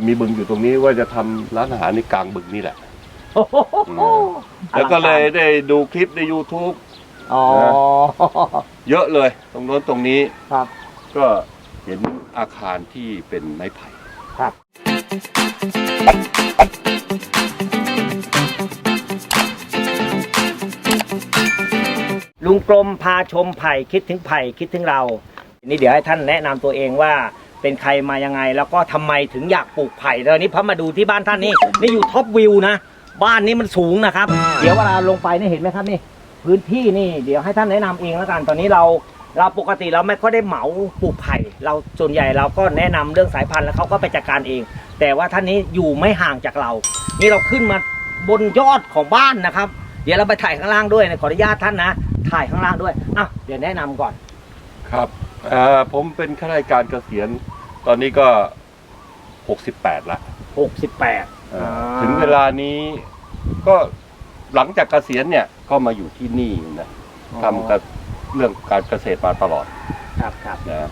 มีบึงอยู่ตรงนี้ว่าจะทำร้านอาหารในกลางบึงนี่แหละโอ้โหแล้วก็เลยได้ดูคลิปใน YouTube อ๋อเยอะเลยตรงโน้นตรงนี้ครับ ก็เห็นอาคารที่เป็นไม้ไผ่ครับลุงกลมพาชมไผ่คิดถึงไผ่คิดถึงเรา นี่เดี๋ยวให้ท่านแนะนำตัวเองว่า เป็นใครมายังไง แล้วก็ทำไมถึงอยากปลูกไผ่ตอนนี้พอมาดูที่บ้านท่านนี่นี่อยู่ท็อปวิวนะ บ้านนี้มันสูงนะครับ เดี๋ยวเวลาลงไปนี่เห็นไหมครับนี่ พื้นที่นี่เดี๋ยวให้ท่านแนะนำเองแล้วกันตอนนี้เราเราปกติเราไม่ค่อยได้เหมาปลูกไผ่ เราส่วนใหญ่เราก็แนะนำเรื่องสายพันธุ์แล้วเขาก็ไปจัดการเอง แต่ว่าท่านนี้อยู่ไม่ห่างจากเรา นี่เราขึ้นมาบนยอดของบ้านนะครับ เดี๋ยวเราไปถ่ายข้างล่างด้วยนะขออนุญาตท่านนะ ถ่ายข้างล่างด้วยอะเดี๋ยวแนะนำก่อน ครับ เอ่อผมเป็นข้าราชการเกษียณ ตอนนี้ก็ 68ละ68เอ่อถึงเวลานี้ก็หลังจากเกษียณเนี่ยก็มาอยู่ที่นี่นะทำกับเรื่องการเกษตรมาตลอดครับครับนะ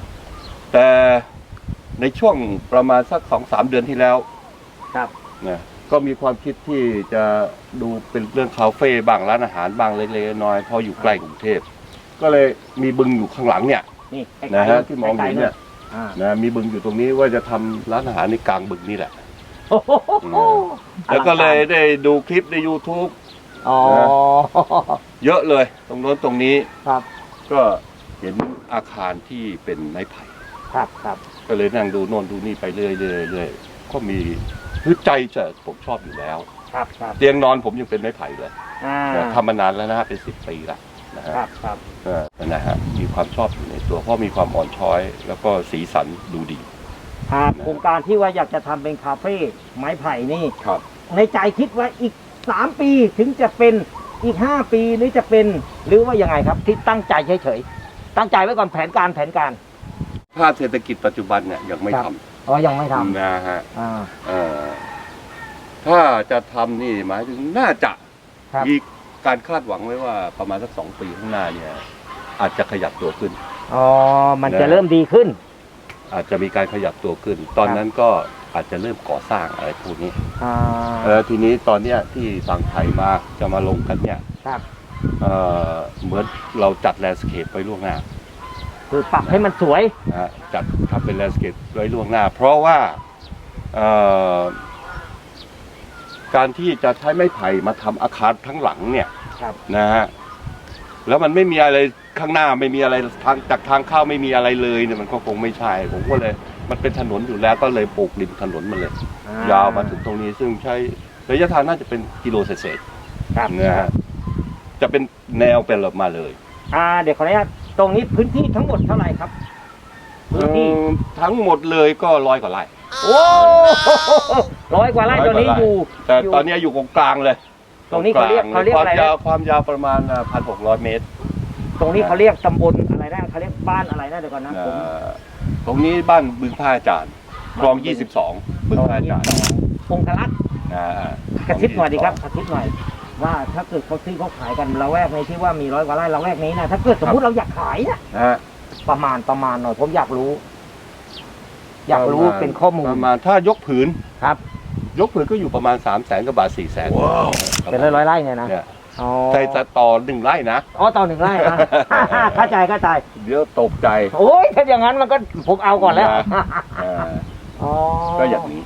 แต่ในช่วงประมาณสักสองสามเดือนที่แล้วครับนะก็มีความคิดที่จะดูเป็นเรื่องคาเฟ่บ้างร้านอาหารบ้างเล็กๆน้อยๆเพราะอยู่ใกล้กรุงเทพก็เลยมีบึงอยู่ข้างหลังเนี่ย นี่ใกล้ๆนะฮะเลยที่มองเห็นเนี่ยอ่านะมีบึงอยู่ตรงนี้ว่าจะทำร้านอาหารในกลางบึงนี่แหละ โอ้โหแล้วก็เลยได้ดูคลิปใน YouTube อ๋อเยอะเลย ตรงโน้นตรงนี้ครับ ก็เห็นอาคารที่เป็นไม้ไผ่ ครับครับ ก็เลยนั่งดูโน่นดูนี่ไปเรื่อยๆเรื่อยๆก็มีคือใจจะผมชอบอยู่แล้ว ครับครับเตียงนอนผมยังเป็นไม้ไผ่เลยอ่านะทำมานานแล้วนะฮะเป็นสิบปีละ นะฮะครับครับเออนะฮะมีความชอบอยู่ในตัวเพราะมีความอ่อนช้อย แล้วก็สีสันดูดีครับโครงการที่ว่าอยากจะทำเป็นคาเฟ่ไม้ไผ่นี่ ครับ ในใจคิดว่าอีกสามปีถึงจะเป็นอีกห้าปีหรือจะเป็นหรือว่ายังไงครับ ที่ตั้งใจเฉยๆตั้งใจไว้ก่อนแผนการแผนการถ้าเศรษฐกิจปัจจุบันเนี่ยยังไม่ครัทบอ๋อยังไม่ทำนะฮะำอ่า เอ่อถ้าจะทำนี่หมายถึงน่าจะครับ มี การคาดหวังไว้ว่าประมาณสักสองปีข้างหน้าเนี่ย อาจจะขยับตัวขึ้น อ๋อ มันจะนะเริ่มดีขึ้น อาจจะมีการขยับตัวขึ้น ตอนนั้นก็อาจจะเริ่มก่อสร้างอะไรพวกนี้อ่าเออทีนี้ตอนเนี้ยที่ฝั่งไทยมาจะมาลงกันเนี่ยครับ เออเหมือนเราจัดแลนด์สเคปไว้ล่วงหน้าคือปรับให้มันสวยนะฮะจัดทำเป็นแลนด์สเคปไว้ล่วงหน้า เพราะว่าเอ่อ การที่จะใช้ไม้ไผ่มาทำอาคารทั้งหลังเนี่ยครับ นะฮะแล้วมันไม่มีอะไรข้างหน้าไม่มีอะไรทางจากทางเข้าไม่มีอะไรเลยเนี่ยมันก็คงไม่ใช่ ผมก็เลย มันเป็นถนนอยู่แล้วก็เลยปลูกริมถนนมาเลยยาวมาถึงตรงนี้ซึ่งใช้ระยะทางน่าจะเป็นกิโลเศษครับๆนะฮะจะเป็นแนวเป็นแบบมาเลยอ่าเดี๋ยวขออนุญาตตรงนี้พื้นที่ทั้งหมดเท่าไหร่ครับพื้นที่เอ่อทั้งหมดเลยก็ร้อยกว่าไร่ โอ้ร้อยกว่าไร่ร้อยตอนนี้กว่าไร่อยู่แต่อยู่ตอนนี้อยู่ตรงกลางเลย ตรงนี้เขาเรียกงลเขาเรียกความอะไรนะยาวความยาวประมาณพันหกร้อยเมตร ตรงนี้เขาเรียกตำบลอะไรนะเขาเรียกบ้านอะไรนะเดี๋ยวก่อนนะผมเอ่อตรงนี้บ้านบึงท่าอาจารย์คลองยี่สิบสองบึงท่าอาจารย์องคลักษ์อ่ากระซิบหน่อยดีครับกระซิบหน่อยว่าถ้าเกิดเขาซื้อเขาขายกันเราแวกในที่ว่ามีร้อยกว่าไร่เราแวกนี้นะถ้าเกิดสมมติเราอยากขายนะนะฮะประมาณประมาณหน่อยผมอยากรู้ อยากรู้ประมณเป็นข้อมูลประมาณถ้ายกผืนครับ ยกผืนก็อยู่ประมาณสามแสนกับบาทสี่แสนเป็นร้อยร้อยๆไร่เนี่ยนะเนี่ยอ๋อใส่จะต่อหนึ่งไร่นะอ๋อต่อหนึ่งไร่นะเข้าใจเข้าใจเดี๋ยวตกใจโอ้ยถ้าอย่างนั้นมันก็ผมเอาก่อนแล้วนะอ่าอ๋อก็อย่างนี้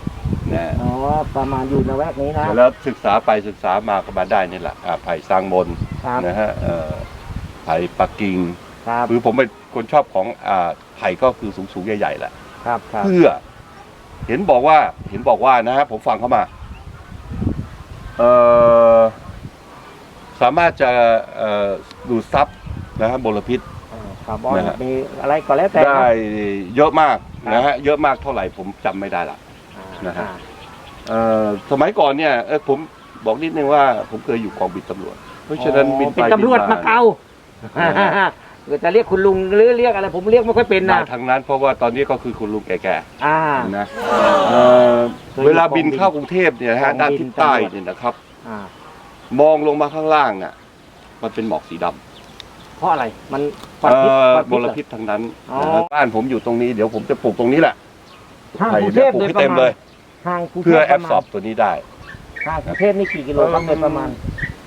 นะอ๋อประมาณอยู่ในแวกนี้นะแล้วศึกษาไปศึกษามาก็มาได้นี่แหละอ่าไผ่สร้างมนครับนะฮะเอ่อไผ่ปักกิ่งครับคือผมเป็นคนชอบของอ่าไผ่ก็คือสูงๆใหญ่ๆแหละ ครับครับเพื่อ เห็นบอกว่า เห็นบอกว่านะฮะผมฟังเข้ามา เอ่อสามารถจะเอ่อดูดซับนะฮะมลพิษ อ่าคาร์บอนนะฮะ มีอะไรก็แล้วแต่นะ ได้เยอะมากครับ นะฮะเยอะมากเท่าไหร่ผมจำไม่ได้ละ อ่านะฮะ เอ่อสมัยก่อนเนี่ยเออผมบอกนิดนึงว่าผมเคยอยู่กองบินตำรวจ เพราะฉะนั้นบินไปเป็นตำรวจมาเก่าก็ จะเรียกคุณลุงหรือเรียกอะไรผมเรียกไม่ค่อยเป็นมานะทางนั้นเพราะว่าตอนนี้ก็คือคุณลุงแก่อ่า ๆนะเอ่อเคยอยู่เวลาบินเข้ากรุงเทพเนี่ยนะฮะกองบินด้านทิศใต้ตำรวจเนี่ยนะครับ อ่า มองลงมาข้างล่างอะ มันเป็นหมอกสีดำเพราะอะไรมันควันเอ่พิษอควันมพิษลเหรอ พิษทั้งนั้นอ๋อนะฮะบ้านผมอยู่ตรงนี้เดี๋ยวผมจะปลูกตรงนี้แหละถ้าไผ่กรุงเทเนี่ยพปลูกโดยให้ประเต็มมาเลณย ห่างกรุงเทเพื่อพแอประบมาสอณบตัวนี้ได้ ห่างกรุงเทพนี่กี่กิโลครับโดยประมาณ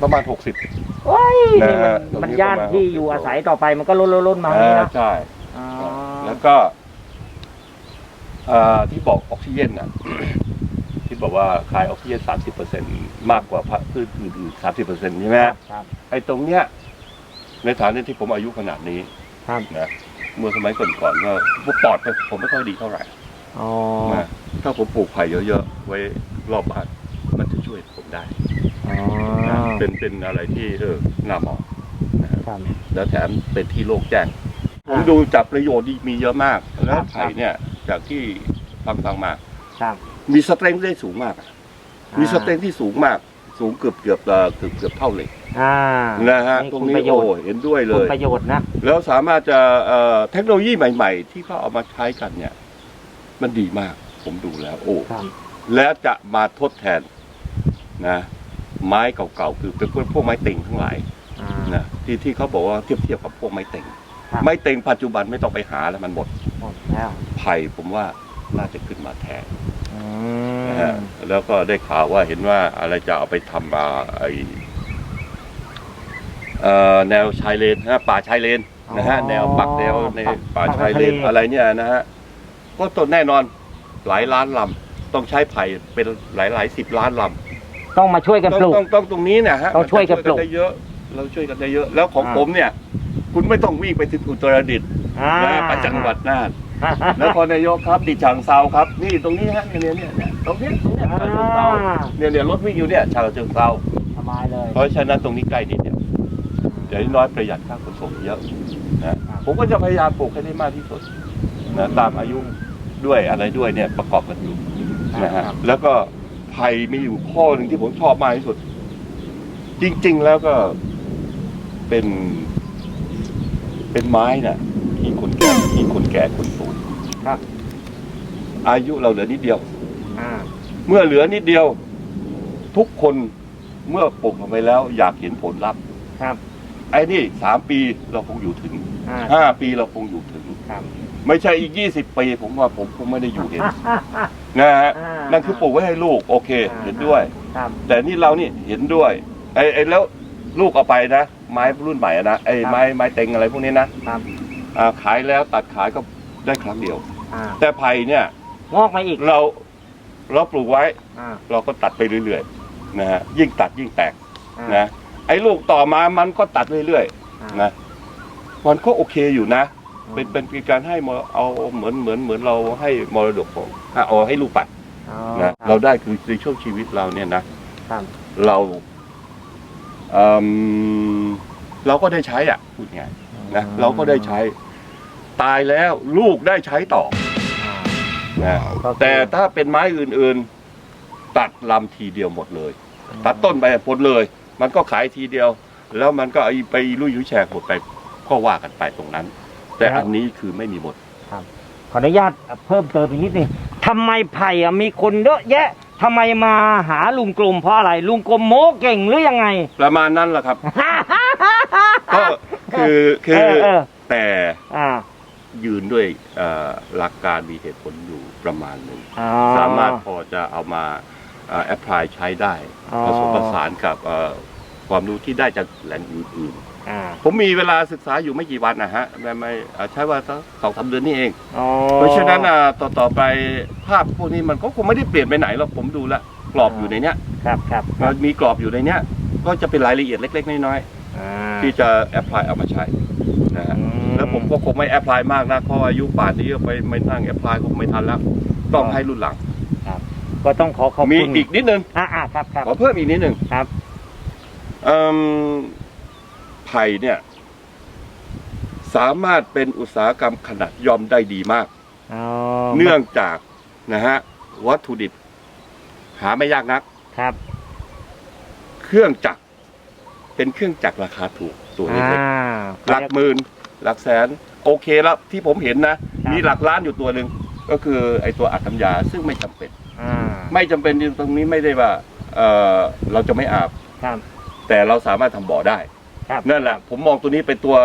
ประมาณ 60 โอ้ยนี่มันนะฮะตรงนี้มันย่านประมาณที่อยู่อาศัยต่อไปมันก็ลดลดลดมาอย่างนี้อ่านะใช่ อ๋อแล้วก็เอ่อที่บอกออกซิเจนน่ะ ที่บอกว่าคายออกซิเจนสามสิบเปอร์เซ็นมากกว่าพืชอื่นๆสามสิบเปอร์เซ็นใช่ไหมครับครับ ไอ้ตรงเนี้ย ในฐานะที่ผมอายุขนาดนี้ครับ นะเมื่อสมัยก่อนๆก็พวกปอดผมไม่ค่อยดีเท่าไหร่อ๋อนะถ้าผมปลูกไผ่เยอะๆ ไว้รอบบ้าน มันจะช่วยผมได้ อ๋อนะ เป็นเป็นอะไรที่เออน่ามองนะครับครับแล้วแถมเป็นที่โล่งแจ้งผอ่ามดูจับประโยชน์ดีมีเยอะมาก แล้ครัวบไผ่เนี่ย จากที่ฟังฟังๆมาครับมีสเตรนท์ได้สูงมาก มีสเตรนท์ที่สูงมาก สูงเกือบเกือบเอ่อเกือบเกือบเท่าเหล็กอ่านะฮะนี่ตรงคุณนี้ประโยโอ้ชน์เห็นด้วยเลคุณยประโยชน์นะแล้วสามารถจะเอ่อเทคโนโลยีใหม่ ๆ ที่เขาเอามาใช้กันเนี่ย มันดีมาก ผมดูแล้ว โอ้ครับแล้วจะมาทดแทนนะ ไม้เก่าๆคือเป็นพวกพวกไม้เต็งทั้งหลายอ่านะที่ที่เขาบอกว่าเทียบเทียบกับพวกไม้เต็งครับ ไม้เต็งปัจจุบันไม่ต้องไปหาแล้วมันหมดหมดแล้วไผ่ผมว่าน่าจะขึ้นมาแทนอืนะฮะมแล้วก็ได้ข่าวว่าเห็นว่าอะไรจะเอาไปทำมาไอเอ่อแนวชายเลนนะป่าชายเลนนะฮะแนวปักแนวในป่าชายเลนอะไรเนี่ยนะฮะก็ต้นแน่นอนหลายล้านลำต้องใช้ไผ่เป็นหลายหลายสิบล้านลำ ต้องมาช่วยกันต้องปลูก ต้องต้องตรงนี้เนะฮะต้องช่วยกันปลูก ได้เยอะ เราช่วยกันได้เยอะ แล้วของอ่าผมเนี่ย คุณไม่ต้องวิ่งไปถึงอุตรดิตถ์อ่านะไปจังหวัดน่านนครนายกครับดิฉังเซาครับ นี่ตรงนี้ฮะเนี่ยเนี่ยเนี่ยตรงเนี้ยตรงเนี้ยฉะเชิงเซาเนี่ยเนี่ยรถวิ่งอยู่เนี่ยฉะเชิงเซาสบายเลย เพราะฉะนั้นตรงนี้ใกล้นิดเดียวอย่างน้อยประหยัดค่าขนส่งเยอะนะผมก็จะพยายามปลูกให้ได้มากที่สุดนะตามอายุด้วยอะไรด้วยเนี่ยประกอบกันอยู่นะฮะครับแล้วก็ ไผ่มีอยู่ข้อหนึ่งที่ผมชอบมากที่สุด จริง ๆ แล้วก็เป็น เป็นไม้น่ะ ที่คนแก่ที่คนแก่คนปลูกครับ อายุเราเหลือนิดเดียว อ่า เมื่อเหลือนิดเดียว ทุกคนเมื่อปลูกลงไปแล้ว อยากเห็นผลลัพธ์ครับ ไอ้นี่สามปีเราคงอยู่ถึงอ่า ห้าปีเราคงอยู่ถึง ครับ ไม่ใช่อีกยี่สิบปี ผมว่าผมคงไม่ได้อยู่เห็นนะฮะอ่านั่นคือปลูกไว้ให้ลูกโอเคอ่าเห็นด้วย ครับแต่นี่เรานี่เห็นด้วยไอ้ไอ้แล้วลูกเอาไปนะ ไม้รุ่นใหม่อะนะไอ้ไม้ไม้เต็งอะไรพวกนี้นะครับอ่าขายแล้วตัดขายก็ได้ครั้งเดียว อ่าแต่ไผ่เนี่ยงอกมาอีกเราเราปลูกไว้ อ่าเราก็ตัดไปเรื่อยๆนะฮะยิ่งตัดยิ่งแตกอ่านะไอ้ลูกต่อมามันก็ตัดเรื่อยอ่าๆนะมันก็โอเคอยู่นะ เป็นเป็นการให้มรเอาเหมือนเหมือนเหมือนเราให้มรดกของอะเอาให้ลูกปัดอ๋อนะเราได้คือในช่วงชีวิตเราเนี่ยนะ ครับเราเอิ่มเราก็ได้ใช้อะพูดง่ายนะเราก็ได้ใช้ ตายแล้วลูกได้ใช้ต่ออ่านะก็คือแต่ถ้าเป็นไม้อื่นๆ ตัดลำทีเดียวหมดเลย ตัดต้นไปหมดเลย มันก็ขายทีเดียว แล้วมันก็ไปลุยยุยแฉกหมดไปก็ว่ากันไปตรงนั้น แต่อันนี้คือไม่มีหมด ขออนุญาตเพิ่มเติมอีกนิดนึงทำไมไผ่อะมีคนเยอะแยะทำไมมาหาลุงกลมเพราะอะไร ลุงกลมโม้เก่งหรือยังไง ประมาณนั้นแหละครับ ก็คือคือเออเออ แต่อ่ายืนด้วยเอ่อหลักการมีเหตุผลอยู่ประมาณหนึ่ง อ๋อ สามารถพอจะเอามาแอพพลายใช้ได้ อ๋อ ผสมผสานกับเอ่อความรู้ที่ได้จากแหล่งอื่น อ่าๆผมมีเวลาศึกษาอยู่ไม่กี่วันนะฮะไม่ไม่อ่าใช้ว่าสักสองสามเดือนนี่เอง อ๋อเพราะฉะนั้นอะต่อต่อไปภาพพวกนี้มันก็คงไม่ได้เปลี่ยนไปไหนหรอกผมดูแล้วกรอบอยู่ในเนี้ยครับครับมันมีกรอบอยู่ในเนี้ย ก็จะเป็นรายละเอียดเล็ก ๆ น้อยอ่าๆที่จะแอพพลายเอามาใช้นะฮะอืแล้วผมก็คงไม่แอพพลายมากนะเพราะอายุป่านนี้ไปไม่นั่งแอพพลายคงไม่ทันแล้ว ต้องให้รุ่นหลัง ก็ต้องขอขอบมีคุณอีกนิดนึง อ่าอ่าครับครับ ขอเพิ่มอีกนิดนึงครับ เอิ่ม ไผ่เนี่ย สามารถเป็นอุตสาหกรรมขนาดย่อมได้ดีมาก อ๋อเนื่องจากนะฮะวัตถุดิบ หาไม่ยากนัก ครับ เครื่องจักรเป็นเครื่องจักรราคาถูกตัวเล็กอ่าๆหลักหมื่นหลักแสน โอเคแล้วที่ผมเห็นนะครับมีหลักล้านอยู่ตัวหนึ่งก็คือไอตัวอัดน้ำยาซึ่งไม่จำเป็น อ่าไม่จำเป็นตรงนี้ไม่ได้ว่าเออเราจะไม่อาบ ครับ แต่เราสามารถทำบ่อได้ ครับ นั่นแหละผมมองตัวนี้เป็นตัว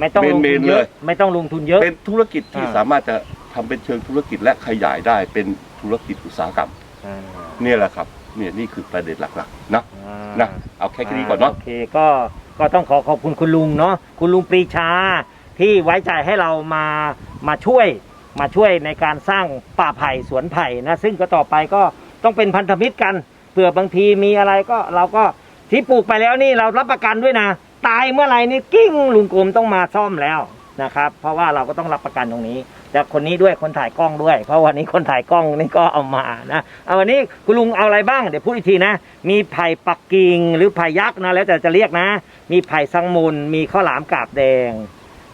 ไม่ต้องลงเมทุนนๆเยเลอะย ไม่ต้องลงทุนเยอะ เป็นธุรกิจที่อ่า สามารถจะทำเป็นเชิงธุรกิจและขยายได้เป็นธุรกิจอุตสาหกรรมอ่าเนี่ยแหละครับเนี่ยนี่คือประเด็นหลักๆนะอ่านะเอาแค่นี้ก่อนเนาะ โอเคก็ก็ต้องขอขอบคุณคุณลุงเนาะคุณลุงปรีชาที่ไว้ใจให้เรามามาช่วยมาช่วยในการสร้างป่าไผ่สวนไผ่นะซึ่งก็ต่อไปก็ต้องเป็นพันธมิตรกันเผื่อบางทีมีอะไรก็เราก็ ที่ปลูกไปแล้วนี่เรารับประกันด้วยนะ ตายเมื่อไหร่นี่กิ้งลุงกรมต้องมาซ่อมแล้วนะครับ เพราะว่าเราก็ต้องรับประกันตรงนี้แต่คนนี้ด้วยคนถ่ายกล้องด้วย เพราะวันนี้คนถ่ายกล้องนี่ก็เอามานะเอาวันนี้คุณลุงเอาอะไรบ้างเดี๋ยวพูดอีกทีนะ มีไผ่ปักกิ่งหรือไผ่ยักษ์นะแล้วแต่จะเรียกนะ มีไผ่สังมุนมีข้าวหลามกาบแดง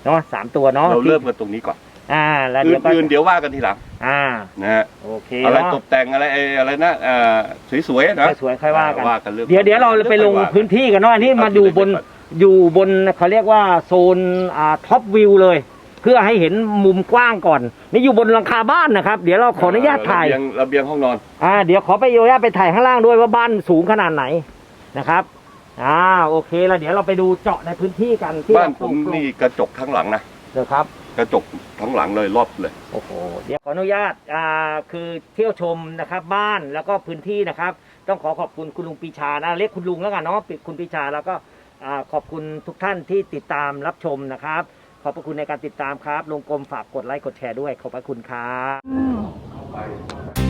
เนาะสามตัวเนาะเราเริ่มกันตรงนี้ก่อน อ่า แล้วเดี๋ยวก็อื่นๆเดี๋ยวว่ากันทีหลังอ่า นะฮะโอเคอะไรเนาะตกแต่งอะไรเอ่ออะไรนะเอ่อสวยๆนะสวยๆค่อยว่ากัน ว่ากันเรื่องเดี๋ยวเดี๋ยวเราไปลงพื้นที่กันเนาะอันนี้มาอยู่บนอยู่บนเขาเรียกว่าโซนอ่าท็อปวิวเลย เพื่อให้เห็นมุมกว้างก่อน นี่อยู่บนหลังคาบ้านนะครับ เดี๋ยวเราขออนุญาตถ่าย ระเบียงระเบียงห้องนอน อ่าเดี๋ยวขอไปอนุญาตไปถ่ายข้างล่างด้วยว่าบ้านสูงขนาดไหนนะครับ อ่าโอเคแล้วเดี๋ยวเราไปดูเจาะในพื้นที่กันที่บ้านเรผมปลูกนี่กระจกทั้งหลังนะ เดี๋ยวครับ กระจกทั้งหลังเลยรอบเลย โอ้โหเดี๋ยวขออนุญาตอ่าคือเที่ยวชมนะครับ บ้านแล้วก็พื้นที่นะครับ ต้องขอขอบคุณคุณลุงปีชานะเรียกคุณลุงแล้วกันเนาะปิคุณปีชาแล้วก็อ่าขอบคุณทุกท่านที่ติดตามรับชมนะครับ ขอบพระคุณในการติดตามครับลุงกรมฝากกดไลค์กดแชร์ด้วยขอบพระคุณครับ